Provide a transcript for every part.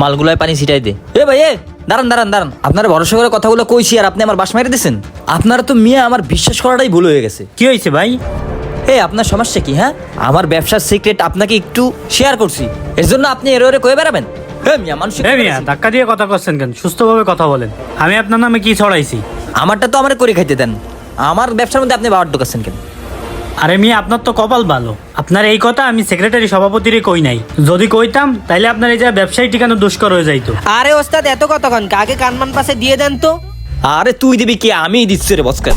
মালগুলায় পানি ছিটাই দে। এ ভাই এ দাঁড়ান দাঁড়ান দাঁড়ান। আপনার ভরসা করে কথাগুলো কইছি আর আপনি আমার বাস মারি দিয়েছেন আপনারা তো মিয়া আমার বিশ্বাস করাটাই ভুল হয়ে গেছে। কি হয়েছে ভাই? এ আপনার সমস্যা কি হ্যাঁ? আমার ব্যবসার সিক্রেট আপনাকে একটু শেয়ার করছি। এর জন্য আপনি এর ওরে কয়ে বেড়াবেন? এ মিয়া মানুষ মিয়া ধাক্কা দিয়ে কথা করছেন কেন? সুস্থভাবে কথা বলেন। আমি আপনার নামে কি ছড়াইছি? আমারটা তো আমার করে খাইতে দেন। আমার ব্যবসার মধ্যে আপনি বাবার ঢোকাচ্ছেন কেন? আরে মিয়া আপনার তো কপাল ভালো। আপনার এই কথা আমি সেক্রেটারি সভাপতিরই কই নাই। যদি কইতাম তাইলে আপনার এই যে ব্যবসায়ী ঠিকানো দুষ্কর হয়ে যাইতো। আরে ওস্তাদ এত কতক্ষণ কাকে কানমান পাশে দিয়ে দেন তো? আরে তুই দিবি কি আমি দিচ্ছি রে বসকার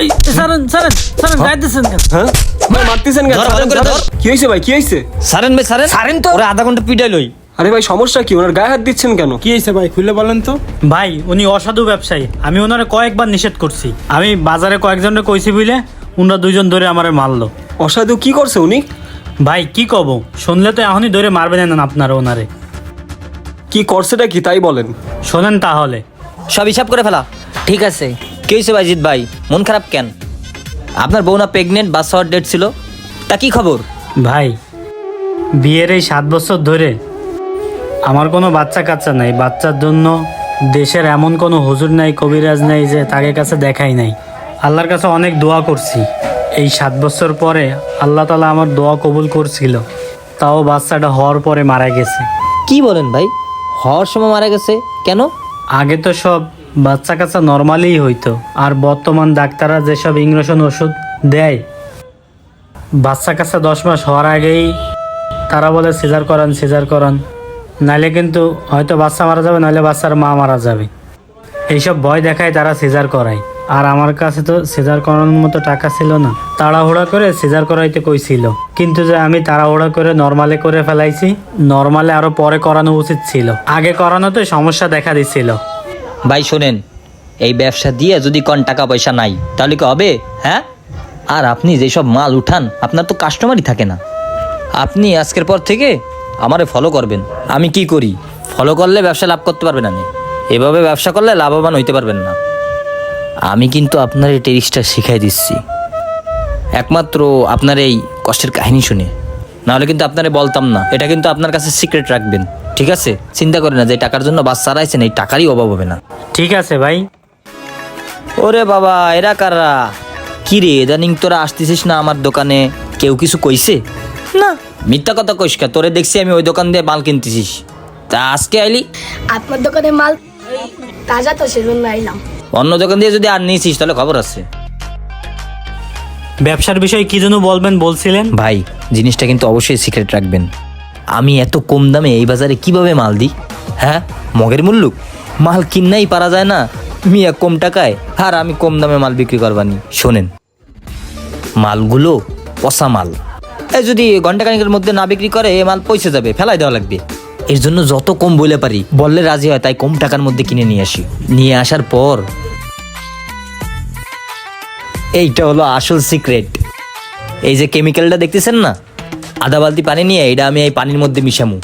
এই সারেন সারেন সারেন গায়ে দিচ্ছেন কেন? হ্যাঁ? ভাই মারতেছেন কেন? ধর, ভালো করে ধর। কি হয়েছে ভাই কি হয়েছে সারেন ভাই সারেন। সারেন তো। ওরা আধা ঘণ্টা পিটাই লই। আরে ভাই সমস্যা কি? ওনার গায়ে হাত দিচ্ছেন কেন? কি হয়েছে ভাই খুলে বলেন তো। ভাই উনি অসাধু ব্যবসায়ী। আমি ওনারে কয়েকবার নিষেধ করছি। আমি বাজারে কয়েকজনের কইছি বুঝলে উনরা দুইজন ধরে আমারে মারলো। অসাধু কি করছে উনি? ভাই কি কব? শুনলে তো এখনই ধরে মারবেন না আপনারা ওনারে। কি করছেটা কি তাই বলেন? শোনেন তাহলে। সব হিসাব করে ফেলা। ঠিক আছে। কে হয়েছে ভাইজিৎ ভাই? মন খারাপ কেন? আপনার বউ না প্রেগনেন্ট বাচ্চা হওয়ার ডেট ছিল? তা কি খবর? ভাই বিয়ের এই সাত বছর ধরে আমার কোনো বাচ্চা কাচ্চা নাই। বাচ্চার জন্য দেশের এমন কোনো হুজুর নাই কবিরাজ নাই যে তাকে কাছে দেখাই নাই। আল্লাহর কাছে অনেক দোয়া করছি। এই সাত বছর পরে আল্লাহ তালা আমার দোয়া কবুল করছিল। তাও বাচ্চাটা হওয়ার পরে মারা গেছে। কি বলেন ভাই? হওয়ার সময় মারা গেছে? কেন? আগে তো সব বাচ্চা কাচ্চা নর্মালিই হইতো। আর বর্তমান ডাক্তাররা যেসব ইংরেশন ওষুধ দেয় বাচ্চা কাচ্চা দশ মাস হওয়ার আগেই তারা বলে সিজার করান সিজার করান। নাহলে কিন্তু হয়তো বাচ্চা মারা যাবে নাহলে বাচ্চার মা মারা যাবে। এইসব ভয় দেখায় তারা সিজার করায়। আর আমার কাছে তো সেজার করানোর মতো টাকা ছিল না। তাড়াহুড়া করে সেজার করাইতে কইছিল। কিন্তু যে আমি তাড়াহুড়া করে নর্মালে করে ফেলাইছি, নর্মালে আরও পরে করানো উচিত ছিল। আগে করানোতে সমস্যা দেখা দিছিল। ভাই শোনেন, এই ব্যবসা দিয়ে যদি কোন টাকা পয়সা নাই, তাহলে কি হবে হ্যাঁ? আর আপনি যেসব মাল উঠান, আপনার তো কাস্টমারই থাকে না। আপনি আজকের পর থেকে আমারে ফলো করবেন। আমি কি করি? ফলো করলে ব্যবসা লাভ করতে পারবেন না এভাবে ব্যবসা করলে লাভবান হইতে পারবেন না। আমি কিন্তু আপনার এই টেরিসটা শিখাই দিচ্ছি। একমাত্র আপনার এই কষ্টের কাহিনী শুনে। নাহলে কিন্তু আপনারে বলতাম না। এটা কিন্তু আপনার কাছে সিক্রেট রাখবেন। ঠিক আছে? চিন্তা করেন না যে টাকার জন্য বাচ্চা হারাইছেন এই টাকারই অভাব হবে না। ঠিক আছে ভাই। ওরে বাবা এরা কারা? কি রে ইদানিং তোরা আসতেছিস না আমার দোকানে? কেউ কিছু কইছে? না। মিথ্যা কথা কইস কা? তোরে দেখছি আমি ওই দোকান দিয়ে মাল কিনতেছিস। তা আজকে আইলি? আপনার দোকানে মাল তাজা তো সেজন্য আইলাম। অন্য দোকান দিয়ে যদি আর নিয়েছিস তাহলে খবর আছে। ব্যবসার বিষয়ে কি যেন বলবেন বলছিলেন? ভাই জিনিসটা কিন্তু অবশ্যই সিক্রেট রাখবেন। আমি এত কম দামে এই বাজারে কীভাবে মাল দিই? হ্যাঁ মগের মুল্লুক মাল কিন্নাই পারা যায় না। মিয়া কম টাকায় আর আমি কম দামে মাল বিক্রি করবানি। শোনেন মালগুলো পচা মাল। এই যদি ঘণ্টা খানিকের মধ্যে না বিক্রি করে এ মাল পয়সা যাবে ফেলাই দেওয়া লাগবে। এর জন্য যত কম বলে পারি বললে রাজি হয় তাই কম টাকার মধ্যে কিনে নিয়ে আসি। নিয়ে আসার পর এইটা হলো আসল সিক্রেট। এই যে কেমিক্যালটা দেখতেছেন না? আধা বালতি পানি নিয়ে এটা আমি এই পানির মধ্যে মিশামু।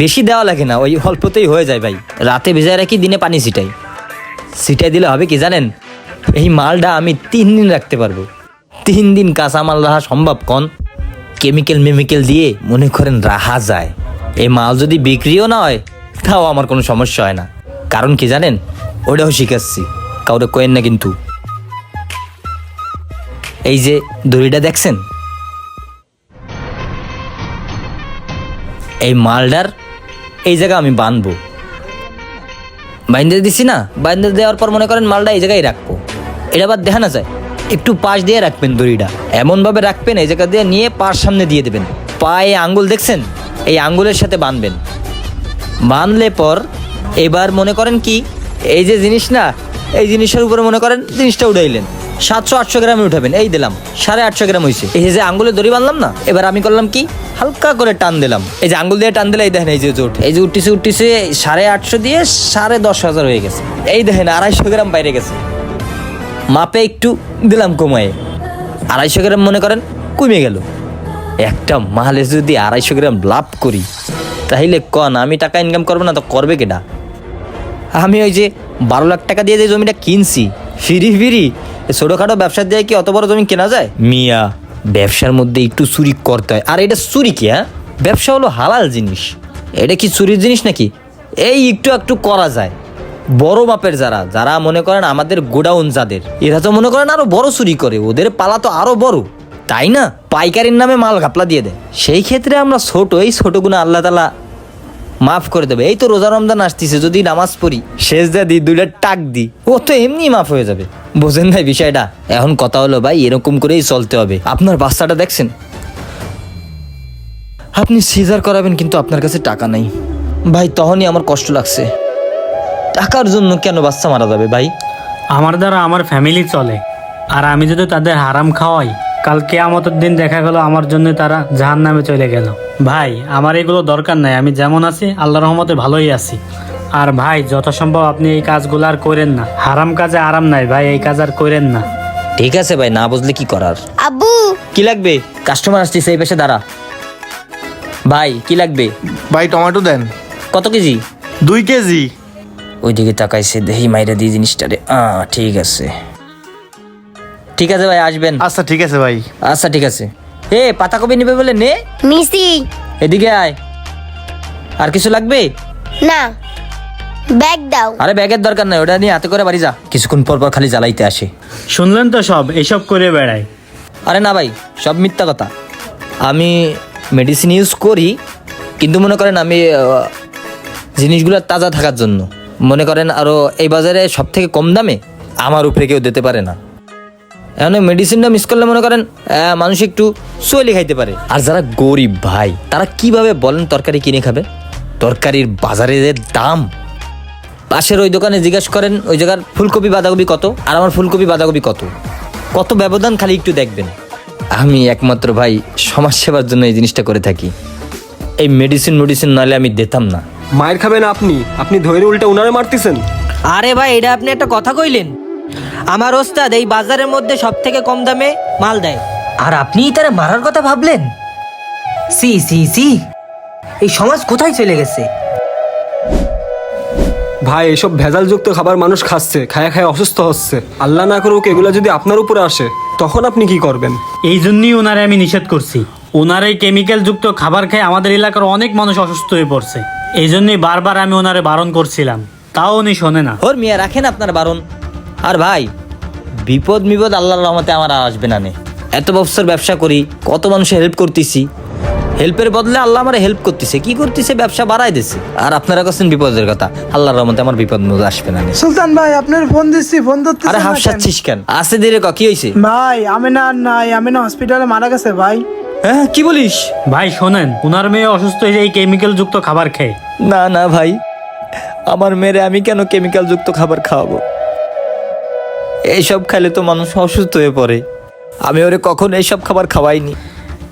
বেশি দেওয়া লাগে না, ওই অল্পতেই হয়ে যায় ভাই। রাতে ভেজায় রাখি, দিনে পানি ছিটাই। ছিটাই দিলে হবে কি জানেন? এই মালটা আমি তিন দিন রাখতে পারব। তিন দিন কাঁচা মাল রাখা সম্ভব, কন? কেমিক্যাল মেমিক্যাল দিয়ে মনে করেন রাহা যায়। এই মাল যদি বিক্রিও না হয়, তাও আমার কোনো সমস্যা হয় না। কারণ কি জানেন? ওটাও শিখাচ্ছি। কাউরে কোয়েন না কিন্তু। এই যে দড়িটা দেখছেন? এই মালটার এই জায়গা আমি বাঁধবো বাইন্দে দিছি না? বাইন্দে দেওয়ার পর মনে করেন মালটা এই জায়গায় রাখব। এটা আবার দেখা না যায়। একটু পাশ দিয়ে রাখবেন দড়িটা। এমনভাবে রাখবেন, এই জায়গা দিয়ে নিয়ে পাশ সামনে দিয়ে দেবেন। পায়ে আঙ্গুল, দেখছেন? এই আঙ্গুলের সাথে বাঁধবেন বাঁধলে পর এবার মনে করেন কি, এই যে জিনিস না, এই জিনিসের উপরে মনে করেন জিনিসটা উঠাইলেন সাতশো, আটশো গ্রামে উঠাবেন, এই দিলাম, সাড়ে আটশো গ্রাম হয়েছে এই যে আঙ্গুলে দড়ি বাঁধলাম না, এবার আমি করলাম কি, হালকা করে টান দিলাম। এই যে আঙ্গুল দিয়ে টান দিলে, এই দেখেন এই যে জোট, এই যে উঠতেছে উঠতেছে, সাড়ে আটশো দিয়ে সাড়ে দশ হাজার হয়ে গেছে। এই দেখেন আড়াইশো গ্রাম বাইরে গেছে। মাপে একটু দিলাম কমায়ে। আড়াইশো গ্রাম মনে করেন কমে গেল। একটা মালে যদি আড়াইশো গ্রাম লাভ করি, তাহলে কন, আমি টাকা ইনকাম করব না, তো করবে কেটা আমি ওই যে বারো লাখ টাকা দিয়ে যে জমিটা কিনছি, ফিরি ফিরি ছোটোখাটো ব্যবসা দিয়ে কি অত বড় জমি কেনা যায়? মিয়া, ব্যবসার মধ্যে একটু চুরি করতে হয়। আর এটা চুরি কি হ্যাঁ? ব্যবসা হলো হালাল জিনিস। এটা কি চুরির জিনিস নাকি? এই একটু একটু করা যায়। বড় মাপের যারা যারা মনে করেন আমাদের গোডাউন যাদের, এরা তো মনে করেন আরও বড় চুরি করে, ওদের পালা তো আরও বড়। তাই না? পাইকারির নামে মাল ঘাপলা দিয়ে দেয়। সেই ক্ষেত্রে আমরা ছোট, এই ছোটগুলো আল্লাহ তালা মাফ করে দেবে। এই তো রোজা রমজান আসতেছে, যদি নামাজ পড়ি শেষ দা দি দুইটা টাক দি ও তো এমনি মাফ হয়ে যাবে। বোঝেন ভাই বিষয়টা? এখন কথা হলো ভাই, এরকম করেই চলতে হবে। আপনার বাচ্চাটা দেখছেন? আপনি সিজার করাবেন, কিন্তু আপনার কাছে টাকা নাই। ভাই, তখনই আমার কষ্ট লাগছে। টাকার জন্য কেন বাচ্চা মারা যাবে ভাই? আমার দ্বারা আমার ফ্যামিলি চলে। আর আমি যদি তাদের হারাম খাওয়াই কাল কেয়ামতের দিন দেখা গেল আমার জন্য তারা জাহান নামে চলে গেল। ভাই আমার এগুলো দরকার নাই আমি যেমন আছি আল্লাহ রহমতে ভালোই আছি। আর ভাই যথাসম্ভব আপনি এই কাজগুলো আর করেন না। হারাম কাজে আরাম নাই ভাই এই কাজ আর করেন না। ঠিক আছে ভাই না বুঝলে কি করার? আব্বু! কি লাগবে? কাস্টমার আসছে সেই পাশে দাঁড়া। ভাই কি লাগবে? ভাই টমেটো দেন। কত কেজি? দুই কেজি। ওইদিকে তাকাইছে দেহি মাইরা দিয়ে জিনিসটারে আ ঠিক আছে। ঠিক আছে ভাই আসবেন। আচ্ছা ঠিক আছে ভাই। আচ্ছা ঠিক আছে। এ পাতাকপি নিবে বলে নে। মিসি। এদিকে আয়। আর কিছু লাগবে? না। ব্যাগ দাও। আরে ব্যাগের দরকার নাই ওটা নিয়ে হাতে করে বাড়ি যা। কিছুক্ষণ পর পর খালি জ্বালাইতে আসে। শুনলেন তো সব? এইসব করে বেড়ায়। আরে না ভাই সব মিথ্যা কথা। আমি মেডিসিন ইউজ করি কিন্তু মনে করেন আমি আহ, জিনিসগুলো তাজা থাকার জন্য। মনে করেন আরও এই বাজারে সব থেকে কম দামে আমার উপরে কেউ দিতে পারে না। এখন মেডিসিনটা মিস করলে মনে করেন মানুষ একটু চলে খাইতে পারে। আর যারা গরিব ভাই তারা কীভাবে বলেন তরকারি কিনে খাবে? তরকারির বাজারে যে দাম। পাশের ওই দোকানে জিজ্ঞেস করেন ওই জায়গার ফুলকপি বাঁধাকপি কত? আর আমার ফুলকপি বাঁধাকপি কত? কত ব্যবধান খালি একটু দেখবেন। আমি একমাত্র ভাই সমাজ সেবার জন্য এই জিনিসটা করে থাকি। এই মেডিসিন মেডিসিন নাহলে আমি দিতাম না। মায়ের খাবেন আপনি? আপনি ধৈর্য উল্টা উনারে মারতেছেন। আরে ভাই এটা আপনি একটা কথা কইলেন। আমার ওস্তাদ এই বাজারের মধ্যে সব থেকে কম দামে মাল দেয়। আর আপনিই তারা মারার কথা ভাবলেন? সি সি সি। এই সমাজ কোথায় চলে গেছে? ভাই এসব ভেজালযুক্ত খাবার মানুষ খাচ্ছে খায়া খায়া অসুস্থ হচ্ছে। আল্লাহ না করুক এগুলো যদি আপনার উপরে আসে তখন আপনি কি করবেন? এই জন্যই ওনারে আমি নিষেধ করছি। ওনার এই কেমিক্যাল যুক্ত খাবার খেয়ে আমাদের এলাকার অনেক মানুষ অসুস্থ হয়ে পড়ছে। এই জন্যই বারবার আমি ওনারে বারণ করছিলাম। তাও উনি শোনে না। ওর মিয়া রাখেন আপনার বারণ। আর ভাই বিপদ বিপদ আল্লাহর রহমতে আমার আর আসবে না নে। এত বছর ব্যবসা করি কত মানুষের হেল্প করতেছি। হেল্পের বদলে আল্লাহ আমার হেল্প করতেছে। কি করতেছে? ব্যবসা বাড়াই দিছে। আর আপনারা কাছেন বিপদের কথা। আল্লাহর রহমতে আমার বিপদ বিপদ আসবে না নে। সুলতান ভাই আপনার ফোন দিচ্ছি ফোন ধরতে আরে হাফসাচ্ছিস কেন? আসে ধীরে ক কি হয়েছে ভাই আমি না আর নাই আমি না হসপিটালে মারা গেছে ভাই। হ্যাঁ কি বলিস? ভাই শোনেন ওনার মেয়ে অসুস্থ হয়ে যায় এই কেমিক্যাল যুক্ত খাবার খায়। না না ভাই। আমার মেয়েরে আমি কেন কেমিক্যাল যুক্ত খাবার খাওয়াবো? এইসব খাইলে তো মানুষ অসুস্থ হয়ে পড়ে। আমি ওরে কখন এইসব খাবার খাওয়াইনি।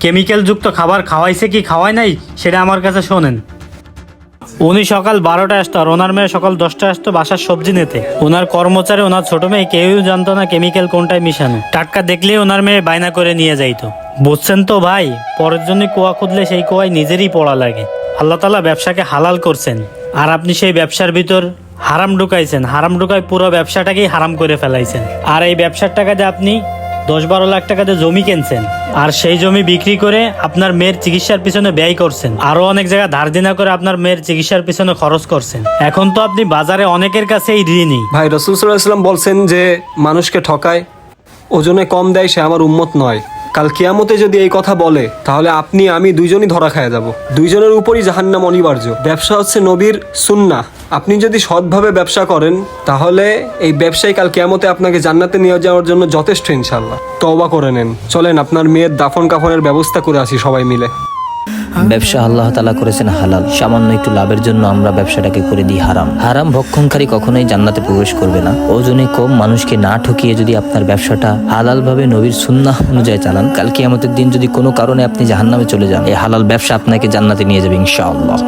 কেমিক্যাল যুক্ত খাবার খাওয়াইছে কি খাওয়াই নাই, সেটা আমার কাছে শোনেন। উনি সকাল বারোটায় আসতো আর ওনার মেয়ে সকাল দশটায় আসতো বাসার সবজি নিতে। ওনার কর্মচারী, ওনার ছোট মেয়ে কেউ জানতো না কেমিক্যাল কোনটায় মিশানো। টাটকা দেখলেই ওনার মেয়ে বায়না করে নিয়ে যাইতো। বুঝছেন তো ভাই, পরের জন্য কুয়া খুঁজলে সেই কুয়ায় নিজেরই পড়া লাগে। আল্লাহ তালা ব্যবসাকে হালাল করছেন। আর আপনি সেই ব্যবসার ভিতর হারাম ঢুকাইছেন, হারাম ঢুকাই পুরো ব্যবসাটাকেই হারাম করে ফেলাইছেন। আর এই ব্যবসার টাকা দিয়ে আপনি দশ বারো লাখ টাকাতে জমি কিনছেন, আর সেই জমি বিক্রি করে আপনার মেয়ের চিকিৎসার পিছনে ব্যয় করছেন, আরও অনেক জায়গা ধার দিনা করে আপনার মেয়ের চিকিৎসার পিছনে খরচ করছেন। এখন তো আপনি বাজারে অনেকের কাছেই ঋণী ভাই, রসুল সাল্লাম বলছেন যে, মানুষকে ঠকায়, ওজনে কম দেয় সে আমার উম্মত নয়। কাল কেয়ামতে যদি এই কথা বলে, তাহলে আপনি, আমি দুইজনই ধরা খায় যাব। দুইজনের উপরই জাহান্নাম অনিবার্য। ব্যবসা হচ্ছে নবীর সুন্না। আপনি যদি সৎভাবে ব্যবসা করেন, তাহলে এই ব্যবসায়ী কাল কেয়ামতে আপনাকে জান্নাতে নিয়ে যাওয়ার জন্য যথেষ্ট ইনশাল্লাহ তওবা করে নেন। চলেন, আপনার মেয়ের দাফন কাফনের ব্যবস্থা করে আসি সবাই মিলে। ব্যবসা আল্লাহ তালা করেছেন হালাল। সামান্য একটু লাভের জন্য আমরা ব্যবসাটাকে করে দিই হারাম। হারাম ভক্ষণকারী কখনোই জান্নাতে প্রবেশ করবে না। ওজনে কম মানুষকে না ঠকিয়ে যদি আপনার ব্যবসাটা হালালভাবে নবীর সুন্নাহ অনুযায়ী চালান কালকে আমাদের দিন যদি কোনো কারণে আপনি জাহান্নামে চলে যান, এই হালাল ব্যবসা আপনাকে জান্নাতে নিয়ে যাবে ইনশাআল্লাহ।